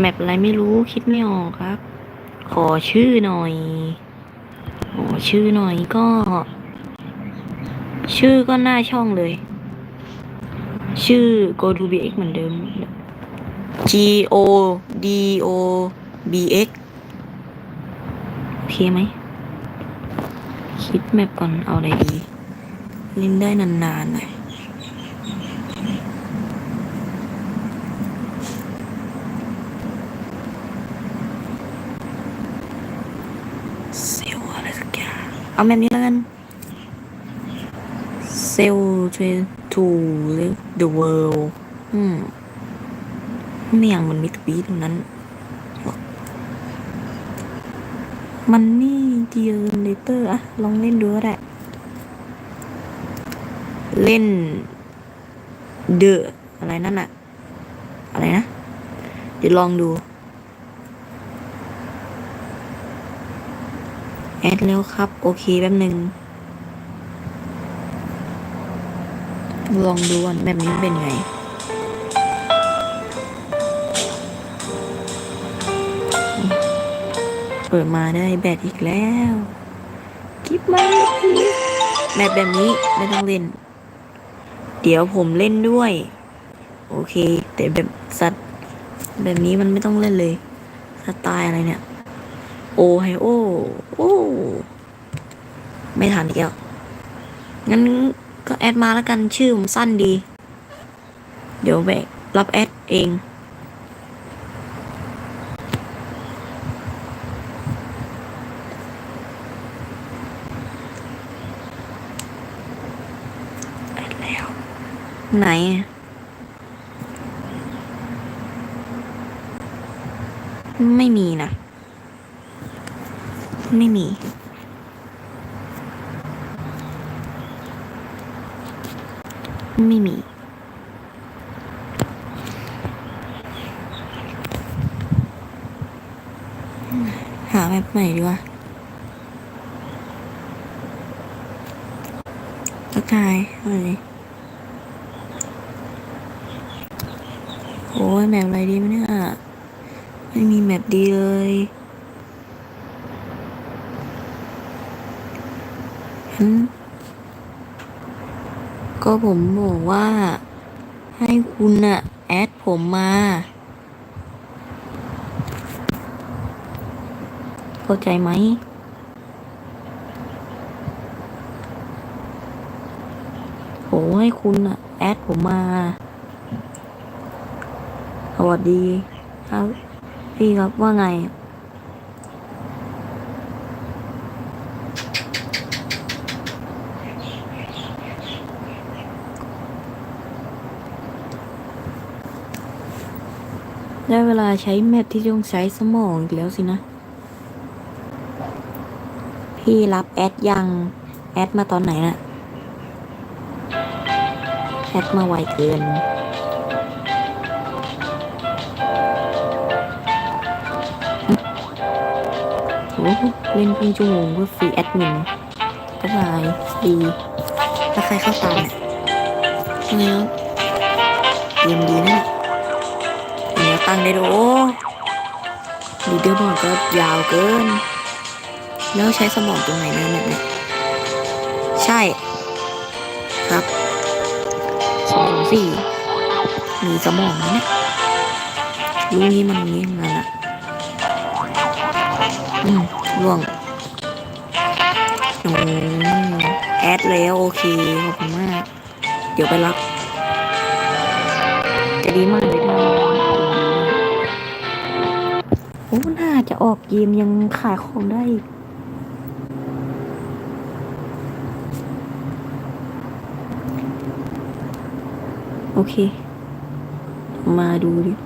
แมปอะไรไม่รู้คิดไม่ออกครับ ขอชื่อหน่อย ขอชื่อหน่อยก็ ชื่อก็หน้าช่องเลย ชื่อ go to bx เหมือนเดิม g o d o b x โอเคไหม คิดแมปก่อนเอาอะไรดี เล่นได้นานๆหน่อย เซลอะไรสักอย่าง เอาแบบนี้แล้วกันเซลเทรนทูหรือ the world อืมไม่อย่างมันมิตรบีตรงนั้น มันนี่เดียร์เลเตอร์อะลองเล่นดูก็ได้ เล่น เดอะอะไรนั่นอะอะไรนะ เดี๋ยวลองดู แอดแล้วครับ โอเคแป๊บหนึ่งลองดูว่าแบบนี้เป็นไงเปิดมาได้แบตอีกแล้วคลิปมาอีแบบแบบนี้ไม่ต้องเล่น เดี๋ยวผมเล่นด้วย โอเค แต่แบบสัตว์แบบนี้มันไม่ต้องเล่นเลย สไตล์อะไรเนี่ย โอไฮโอ โอ้ ไม่ทันอีกแล้ว งั้นก็แอดมาแล้วกันชื่อผมสั้นดี เดี๋ยวแบกรับแอดเอง แอดแล้ว ไหนไม่มีนะ ไม่มี ไม่มี หาแบบใหม่ดีกว่าทักทายอะไรโอ้ยแมปอะไรดีไหมเนี่ยไม่มีแมปดีเลยฉัน ก็ผมบอกว่า ให้คุณอะแอดผมมา เข้าใจไหมโหให้คุณอะแอดผมมา สวัสดีครับ พี่ครับว่าไง ได้เวลาใช้แมทที่ต้องใช้สมองอีกแล้วสินะ พี่รับแอดยัง แอดมาตอนไหนน่ะ แอดมาไวเกิน โอ้เล่นครึ่งชั่วโมงเพื่อฟรีแอดมินก็ลายดีถ้าใครเข้าตามเนี่ยใช่ไหมครับเกมดีนะเนี่ยเนี่ย ตั้งได้ดูโอ้ลีเดอร์บอร์ดก็ยาวเกิน แล้วใช้สมองตรงไหนนะแบบเนี้ยใช่ ครับสองสี่มีสมองนะเนี่ยรู้งี้มันงี้งานละอืมล่วงอืมแอดแล้วโอเค ขอบคุณมาก เดี๋ยวไปรับจะดีมาก อ้น่าจะออกเกมยังขายของได้อีกโอเค มาดูดิ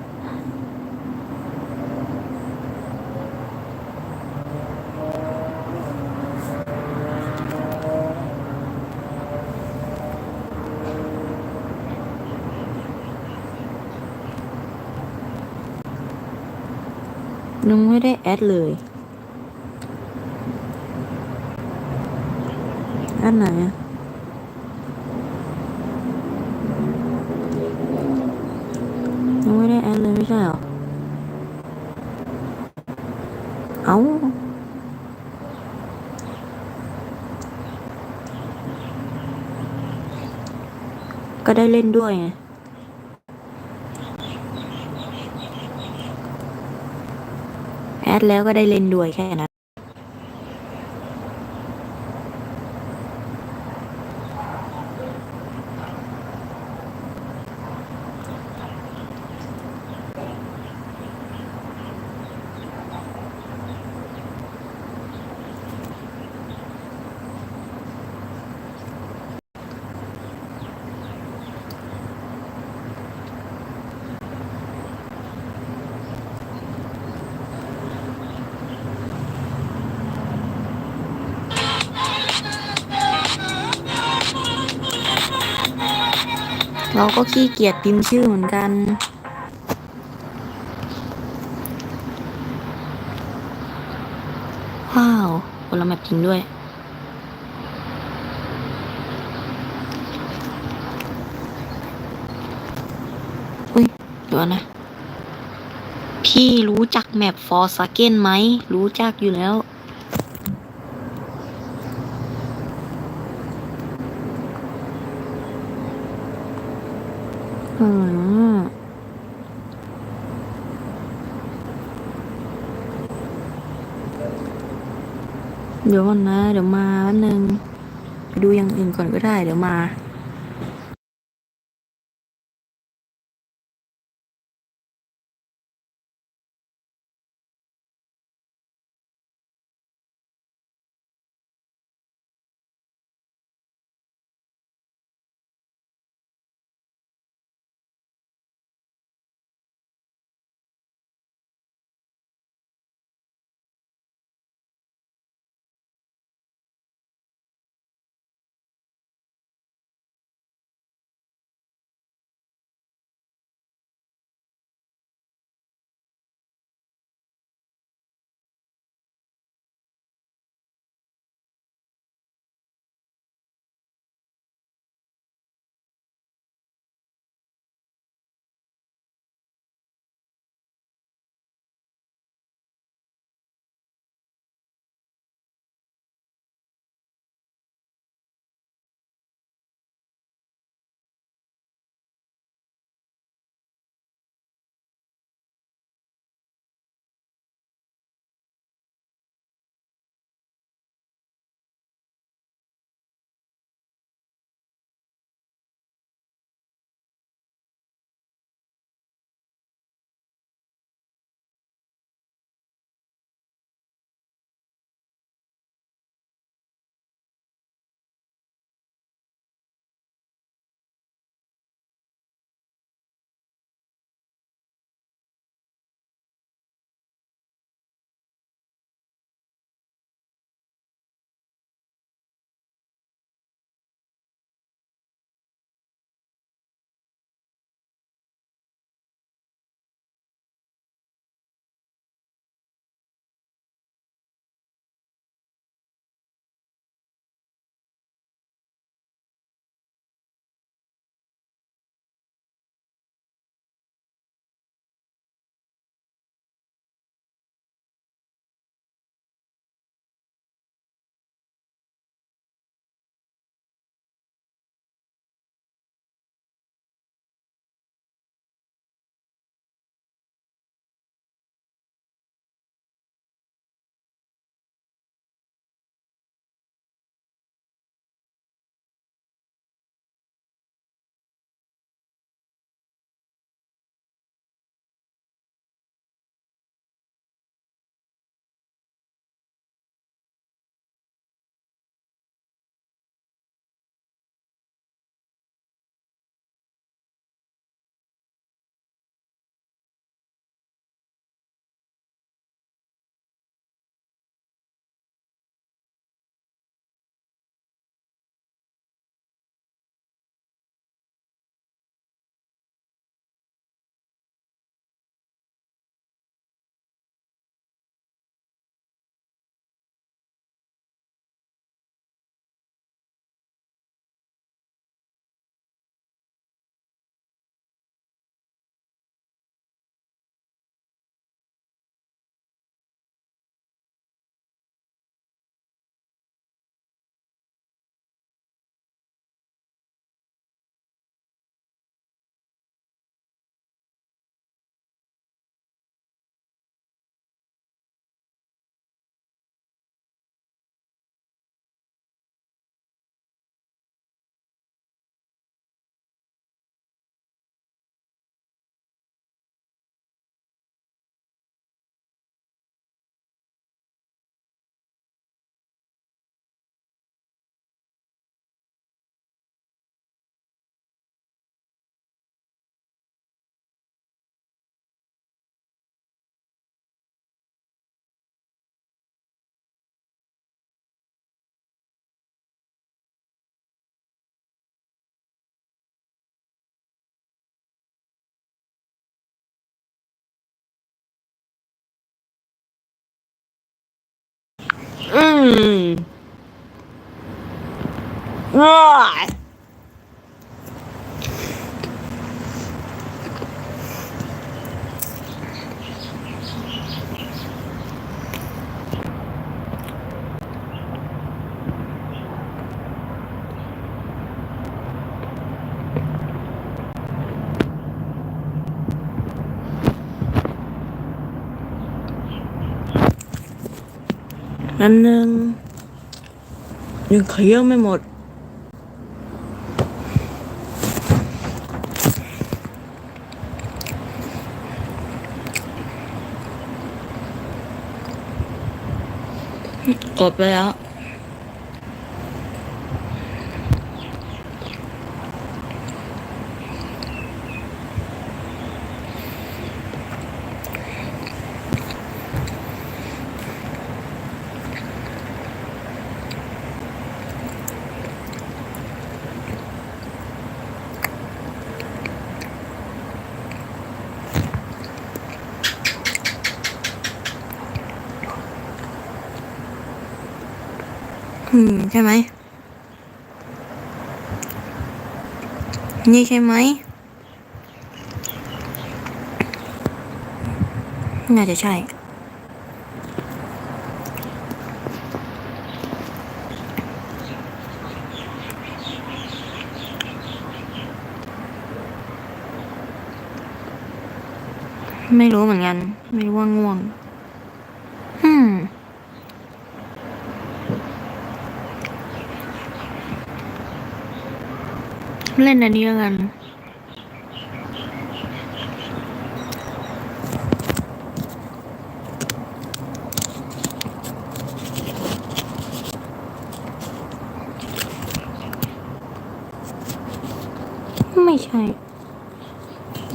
ยังไม่ได้แอดเลย อันไหนอะยังไม่ได้แอดเลยไม่ใช่หรอ เอาก็ได้เล่นด้วยไงแอ ดแล้วก็ได้เล่นด้วยแค่นั้น เราก็ขี้เกียจพิมพ์ชื่อเหมือนกัน ว้าวคนละแมปจริงด้วย อุ้ยเดี๋ยวนะ พี่รู้จักแมปฟอร์ซาเกนไหม รู้จักอยู่แล้ว อื มเดี๋ยวก่อนนะ เดี๋ยวมาแป๊บนึงไปดูอย่างอื่นก่อนก็ได้ เดี๋ยวมา Hmm. Rồi. anh ยังเคลี้ยวไม่หมด กดไปแล้ว อืม ใช่ไหม นี่ใช่ไหม น่าจะใช่ไม่รู้เหมือนกัน ไม่รู้ว่าง่วง อืม เล่นอันนี้กันไม่ใช่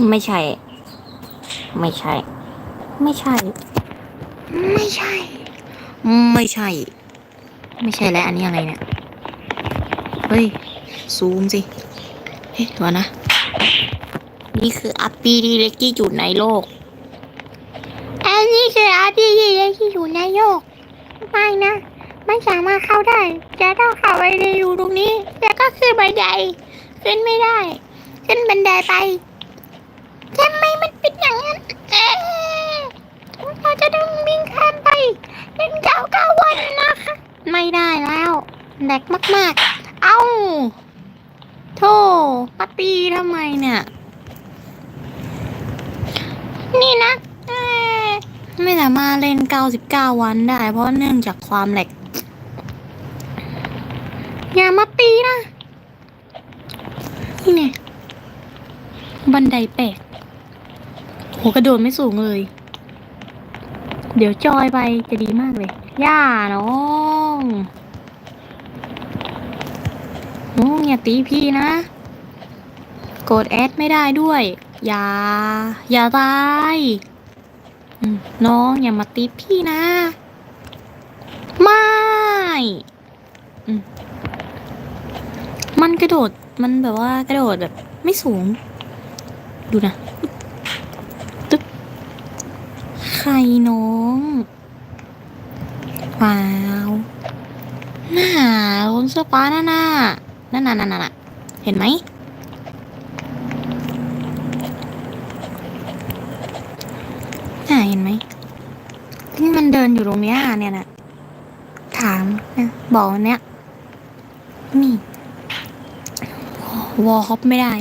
ไม่ใช่ ไม่ใช่ ไม่ใช่ ไม่ใช่ ไม่ใช่ ไม่ใช่แล้วอันนี้อะไรเนี่ย เฮ้ย ซูมสิ เฮ้ยตัวนะ นี่คืออัปปีดีเล็กที่สุดในโลก อันนี้คืออาร์พีที่เล็กที่สุดในโลก ไม่นะ ไม่สามารถเข้าได้ จะต้องเข้าไปในรูตรงนี้ แล้วก็ขึ้นบันไดขึ้นไม่ได้ ขึ้นบันไดไปทำไมมันเป็นอย่างนั้นเอ๊ะเราจะต้องวิ่งข้ามไปเป็นเก้าเก้าวันนะคะ ไม่ได้แล้วแดกมาก ๆ เอ้า โธ่ปาตีทำไมเนี่ย นี่นะเอ๊ะไม่สามารถเล่น 99 วันได้ เพราะเนื่องจากความแหลก อย่ามาตีนะ นี่ไงบันไดแปลกโหกระโดดไม่สูงเลย เดี๋ยวจอยไปจะดีมากเลย ย่าน้องน้ อย่าตีพี่นะ โกดแอดไม่ได้ด้วย อย่า อย่าตายน้องอย่ามาตีพี่นะ ไม่มันกระโดดมันแบบว่ากระโดดแบบไม่สูง ดูนะตึ๊บใครน้องว้าวหน้าคนเสื้อฟ้านั่นน่ะนั่น น่ะนั่นน่ะนั่นน่ะเห็นไหม น่าเห็นไหมที่มันเดินอยู่ตรงเนี้ยเนี่ยนะถามนะบอกเนี้ยนี่วอลฮอปไม่ได้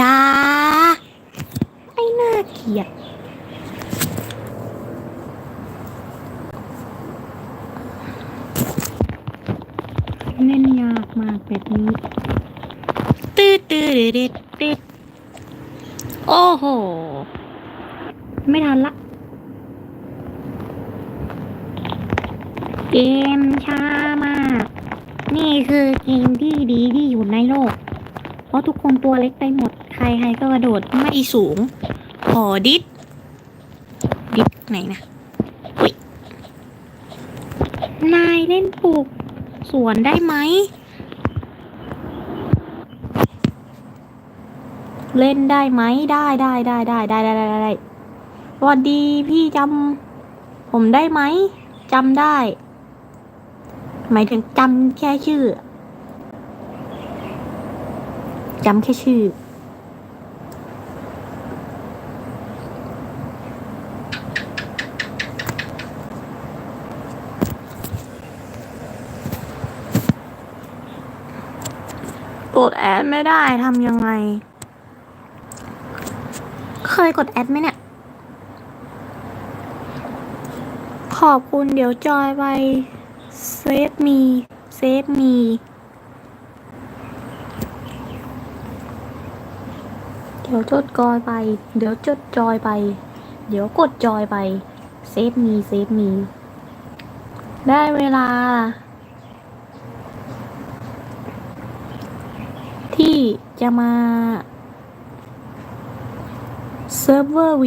ยาไม่น่าเกลียดเล่นยากมากแบบนี้ ตืดตืดตืดตืดโอ้โห ไม่ทันละ เกมช้ามาก นี่คือเกมที่ดีที่อยู่ในโลก เพราะทุกคนตัวเล็กไปหมด ใครใครก็กระโดดไม่สูง ขอดิสดิสไหนนะนายเล่นปลูกสวนได้ไหม เล่นได้ไหมได้ได้ได้ได้ได้ได้ได้ได้สวัสดีพี่จผมได้ไหมจำได้ หมายถึงจำแค่ชื่อจำแค่ชื่อ กดแอดไม่ได้ทำยังไง เคยกดแอดไหมเนี่ย ขอบคุณเดี๋ยวจอยไปเซฟมีเซฟมีเดี๋ยวจดจอยไป เดี๋ยวจดจอยไป เดี๋ยวกดจอยไปเซฟมีเซฟมีได้เวลา ที่จะมา ซิร์ฟเวอร์ V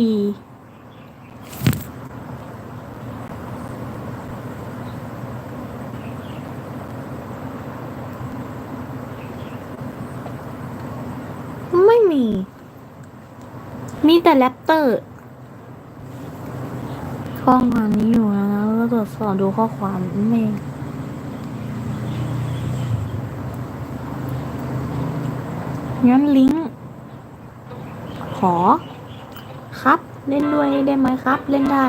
ไม่มี มีแต่แรปเตอร์ข้องานนี้อยู่นะแล้วก็ตรวจสอบดูข้อความไม่งั้นลิงก์ขอ เล่นด้วยได้ไหมครับ เล่นได้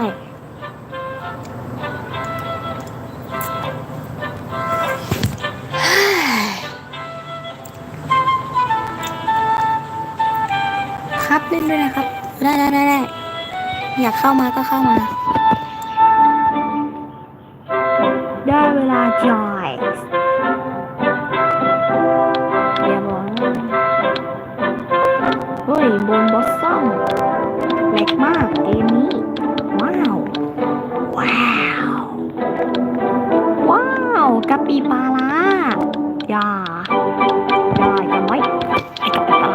ครับเล่นด้วยนะครับ ได้ได้ได้ได้อยากเข้ามาก็เข้ามา ได้เวลาจอยอย่าบอกเฮ้ยบนบอส มแหลกมากเกมนี้ ว้าว ว้าว ว้าวกะปิปลาร้าอย่าอย่าอย่าไว้ไอ้กะปิปลา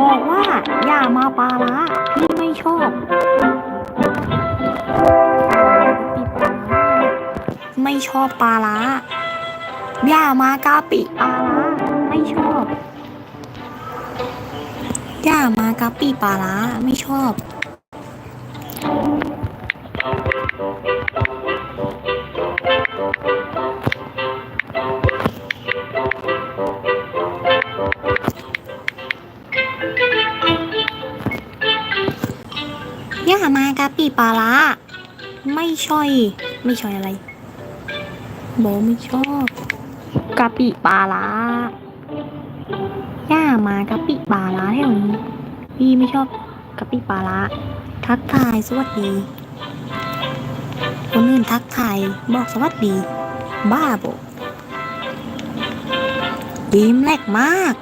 บอกว่าอย่ามาปลาร้าพี่ไม่ชอบกะปิปลาไม่ชอบปลาร้าอย่ามากะปิปลาร้าไม่ชอบอย่ามา กะปิปลาร้าไม่ชอบ ย่ามากะปิปลาร้าไม่ช่อย ไม่ช่อยอะไรโบไม่ชอบกะปิปลาร้าย่ามากะปิปลาร้าแถวนี้ พี่ไม่ชอบกะปิปลาร้าทักทายสวัสดี คนอื่นทักทายบอกสวัสดี บ้าบอกเกมแหลกมาก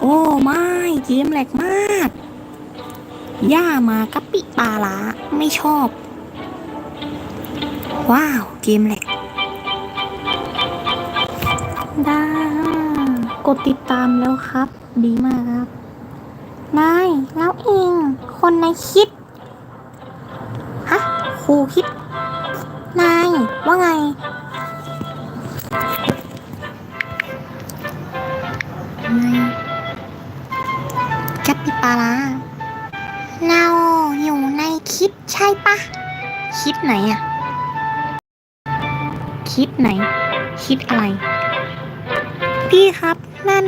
โอ้ไม่เกมแหลกมาก ย่ามากะปิปลาร้าไม่ชอบ ว้าว เกมแหลกได้กดติดตามแล้วครับ ดีมากครับ นายแล้วเอง คนในคิด ฮะครูคิด นาย ว่าไงนายจับปิปลาราเราอยู่ในคิดใช่ปะ คิดไหนอะคิดไหน คิดอะไร พี่ครับนั่น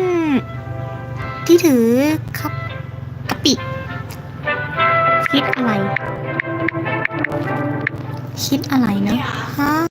ที่ถือครับ คิดอะไร คิดอะไรนะฮะ